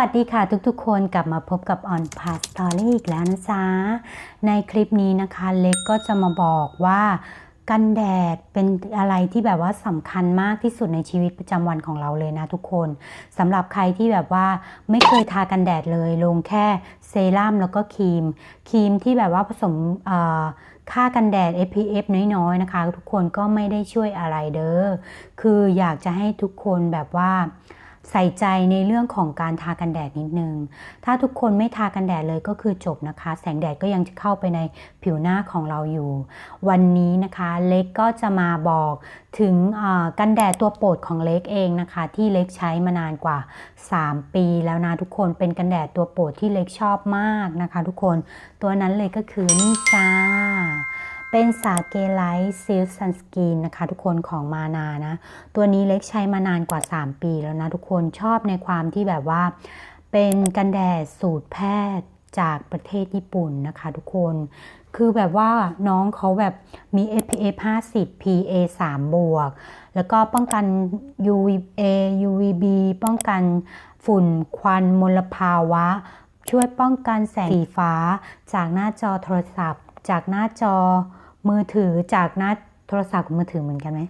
วัสดีค่ะทุกๆ คนกลับมาพบกับออนพาสตอรี่อีกแล้วนะจ๊ะ ในคลิปนี้นะคะเล็กก็จะมาบอกว่ากันแดดเป็นอะไรที่แบบว่าสำคัญมากที่สุดในชีวิตประจำวันของเราเลยนะทุกคนสำหรับใครที่แบบว่าไม่เคยทากันแดดเลย ลงแค่เซรั่มแล้วก็ครีม ครีมที่แบบว่าผสมค่ากันแดด SPF น้อยๆนะคะ ทุกคนก็ไม่ได้ช่วยอะไรเด้อคืออยากจะให้ทุกคนแบบว่า ใส่ใจในเรื่องของการทากันแดดนิดนึง ถ้าทุกคนไม่ทากันแดดเลยก็คือจบนะคะ แสงแดดก็ยังจะเข้าไปในผิวหน้าของเราอยู่ วันนี้นะคะเล็กก็จะมาบอกถึงกันแดดตัวโปรดของเล็กเองนะคะ ที่เล็กใช้มานานกว่า 3 ปีแล้วนะทุกคนเป็นกันแดดตัวโปรดที่เล็กชอบมากนะคะ ทุกคนตัวนั้นเลยก็คือนี่จ้า เป็นสาเกไลท์ซิลซันสกีนนะคะทุกคนของมานานะ ตัวนี้เล็กใช้มานานกว่า 3 ปีแล้วนะทุกคนชอบในความที่แบบว่า เป็นกันแดดสูตรแพทย์จากประเทศญี่ปุ่นนะคะทุกคน คือแบบว่าน้องเขาแบบมี SPF 50 PA 3 บวก แล้วก็ป้องกัน UVA UVB ป้องกันฝุ่นควันมลภาวะ ช่วยป้องกันแสงสีฟ้า จากหน้าจอโทรศัพท์ จากหน้าจอ มือถือจากหน้าโทรศัพท์กับมือถือเหมือนกันไหม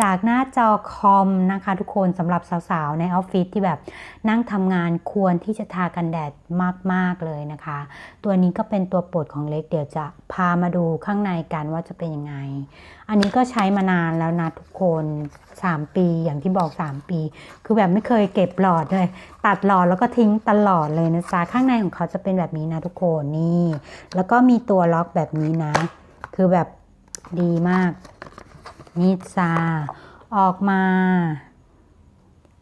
จากหน้าจอคอมนะคะทุกคนสำหรับสาวๆ ในออฟฟิศที่แบบนั่งทำงานควรที่จะทากันแดดมากๆเลยนะคะ ตัวนี้ก็เป็นตัวโปรดของเล็กเดี๋ยวจะพามาดูข้างในกันว่าจะเป็นยังไง อันนี้ก็ใช้มานานแล้วนะทุกคน 3 ปีอย่างที่บอก 3 ปี คือแบบไม่เคยเก็บหลอดเลย ตัดหลอดแล้วก็ทิ้งตลอดเลยนะจ๊ะข้างในของเขาจะเป็นแบบนี้นะทุกคนนี่ แล้วก็มีตัวล็อกแบบนี้นะ คือแบบดีมาก นี่จ้าออกมา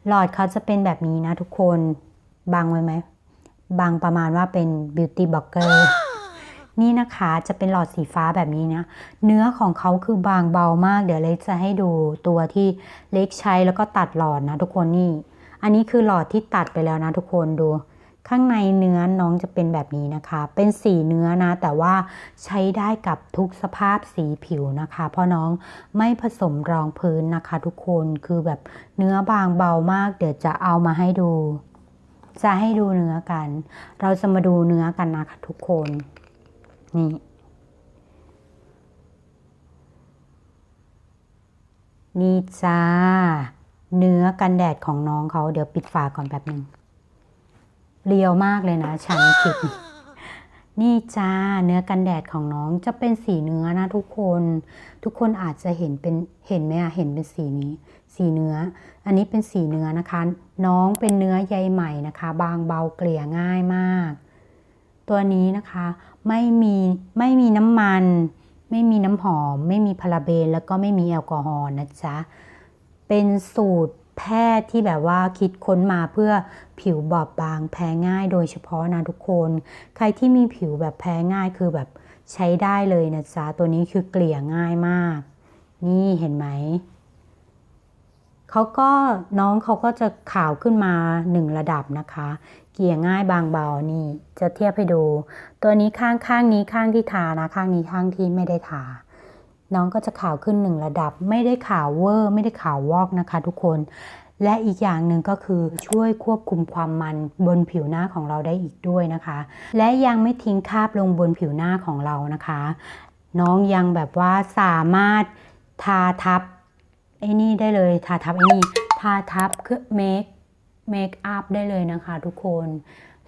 หลอดเขาจะเป็นแบบนี้นะทุกคนบังไว้ไหมบังประมาณว่าเป็น beauty blogger นี่นะคะจะเป็นหลอดสีฟ้าแบบนี้นะ เนื้อของเขาคือบางเบามาก เดี๋ยวเล็กจะให้ดูตัวที่เล็กใช้แล้วก็ตัดหลอดนะทุกคนนี่ อันนี้คือหลอดที่ตัดไปแล้วนะทุกคนดู ข้างในเนื้อน้องจะเป็นแบบนี้นะคะ เป็นสีเนื้อนะ แต่ว่าใช้ได้กับทุกสภาพสีผิวนะคะ เพราะน้องไม่ผสมรองพื้นนะคะ ทุกคน คือแบบเนื้อบางเบามาก เดี๋ยวจะเอามาให้ดู จะให้ดูเนื้อกัน เราจะมาดูเนื้อกันนะคะทุกคน นี่นี่จ้า เนื้อกันแดดของน้องเขาเดี๋ยวปิดฝาก่อนแป๊บหนึ่ง เรียวมากเลยนะฉันคิด นี่จ้าเนื้อกันแดดของน้องจะเป็นสีเนื้อนะทุกคน ทุกคนอาจจะเห็นเป็นเห็นไหมอะเห็นเป็นสีนี้ สีเนื้อ อันนี้เป็นสีเนื้อนะคะ น้องเป็นเนื้อใยใหม่นะคะ บางเบาเกลี่ยง่ายมาก ตัวนี้นะคะไม่มีไม่มีน้ำมัน ไม่มีน้ำหอม ไม่มีพาราเบนแล้วก็ไม่มีแอลกอฮอล์นะจ๊ะเป็นสูตร แพทย์ที่แบบว่าคิดค้นมาเพื่อผิวบอบบางแพ้ง่ายโดยเฉพาะนะทุกคน ใครที่มีผิวแบบแพ้ง่ายคือแบบใช้ได้เลยนะจ๊ะตัวนี้คือเกลี่ยง่ายมาก นี่เห็นไหมเขาก็น้องเขาก็จะขาวขึ้นมาหนึ่งระดับนะคะ เกลี่ยง่ายบางเบานี่จะเทียบให้ดู ตัวนี้ข้างข้างนี้ข้างที่ทานะ ข้างนี้ข้างที่ไม่ได้ทา น้องก็จะขาวขึ้นหนึ่งระดับ ไม่ได้ขาวเวอร์ ไม่ได้ขาววอกนะคะ ทุกคน และอีกอย่างหนึ่งก็คือช่วยควบคุมความมันบนผิวหน้าของเราได้อีกด้วยนะคะ และยังไม่ทิ้งคราบลงบนผิวหน้าของเรานะคะ น้องยังแบบว่าสามารถทาทับไอ้นี่ได้เลยทาทับไอ้นี่ทาทับเครื่อเมคเมคอัพได้เลยนะคะ ทุกคน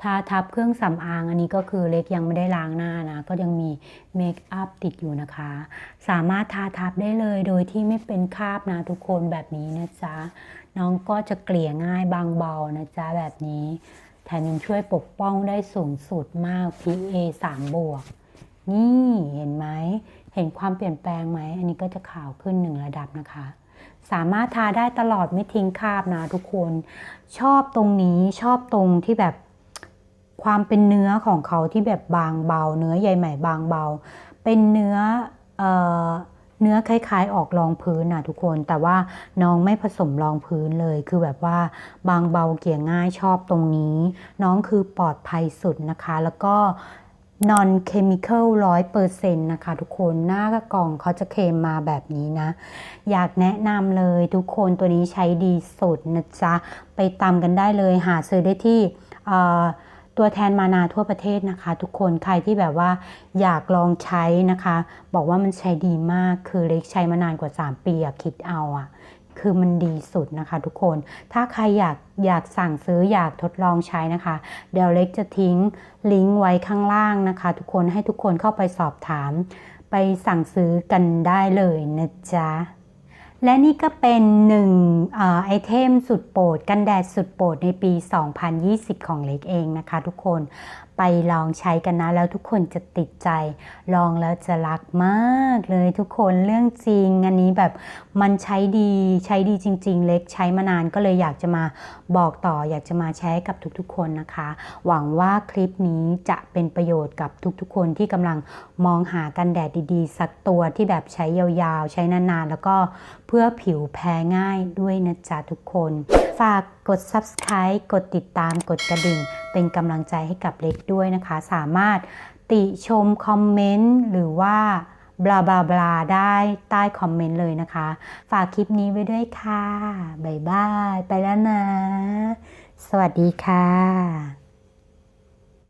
ทาทับเครื่องสำอางอันนี้ก็คือเล็กยังไม่ได้ล้างหน้านะ ก็ยังมีเมคอัพติดอยู่นะคะ สามารถทาทับได้เลยโดยที่ไม่เป็นคราบนะทุกคนแบบนี้นะจ๊ะ น้องก็จะเกลี่ยง่ายบางเบานะจ๊ะแบบนี้แถมยังช่วยปกป้องได้สูงสุดมาก PA 3บวก นี่เห็นไหม เห็นความเปลี่ยนแปลงไหม อันนี้ก็จะขาวขึ้นหนึ่งระดับนะคะ สามารถทาได้ตลอดไม่ทิ้งคราบนะทุกคน ชอบตรงนี้ชอบตรงที่แบบ ความเป็นเนื้อของเขาที่แบบบางเบา เนื้อใยใหม่บางเบา เป็นเนื้อเอ่อเนื้อคล้ายๆ ออกรองพื้นนะทุกคน แต่ว่าน้องไม่ผสมรองพื้นเลย คือแบบว่าบางเบาเกี่ยง่ายชอบตรงนี้ น้องคือปลอดภัยสุดนะคะ แล้วก็ non chemical ร้อยเปอร์เซ็นต์นะคะทุกคนหน้ากล่องเขาจะเคลมมาแบบนี้นะ อยากแนะนำเลยทุกคนตัวนี้ใช้ดีสุดนะจ๊ะ ไปตามกันได้เลยหาซื้อได้ที่เอ่อ ตัวแทนมานาทั่วประเทศนะคะ ทุกคนใครที่แบบว่าอยากลองใช้นะคะ บอกว่ามันใช้ดีมากคือเล็กใช้มานานกว่า 3 ปีอะคิดเอาอะคือมันดีสุดนะคะทุกคน ถ้าใครอยากอยากสั่งซื้ออยากทดลองใช้นะคะ เดี๋ยวเล็กจะทิ้งลิงก์ไว้ข้างล่างนะคะ ทุกคนให้ทุกคนเข้าไปสอบถาม ไปสั่งซื้อกันได้เลยนะจ๊ะ และนี่ก็เป็นหนึ่งอไอเทมสุดโปรดกันแดดสุดโปรดในปี 2020 ของเล็กเองนะคะทุกคน ไปลองใช้กันนะ แล้วทุกคนจะติดใจ ลองแล้วจะรักมากเลยทุกคนเรื่องจริง อันนี้แบบมันใช้ดีใช้ดีจริง ๆ เล็กใช้มานานก็เลยอยากจะมาบอกต่อ อยากจะมาแชร์ให้กับทุกๆ คนนะคะ หวังว่าคลิปนี้จะเป็นประโยชน์กับทุกๆ คนที่กำลังมองหากันแดดดีๆ สักตัวที่แบบใช้ยาวๆ ใช้นานๆ แล้วก็เพื่อผิวแพ้ง่ายด้วยนะจ๊ะทุกคน ฝากกด subscribe กดติดตามกดกระดิ่ง เป็นกำลังใจให้กับเล็กด้วยนะคะ สามารถติชมคอมเมนต์หรือว่าบลาบลาบลาได้ใต้คอมเมนต์เลยนะคะ ฝากคลิปนี้ไว้ด้วยค่ะ บ๊ายบาย ไปแล้วนะ สวัสดีค่ะ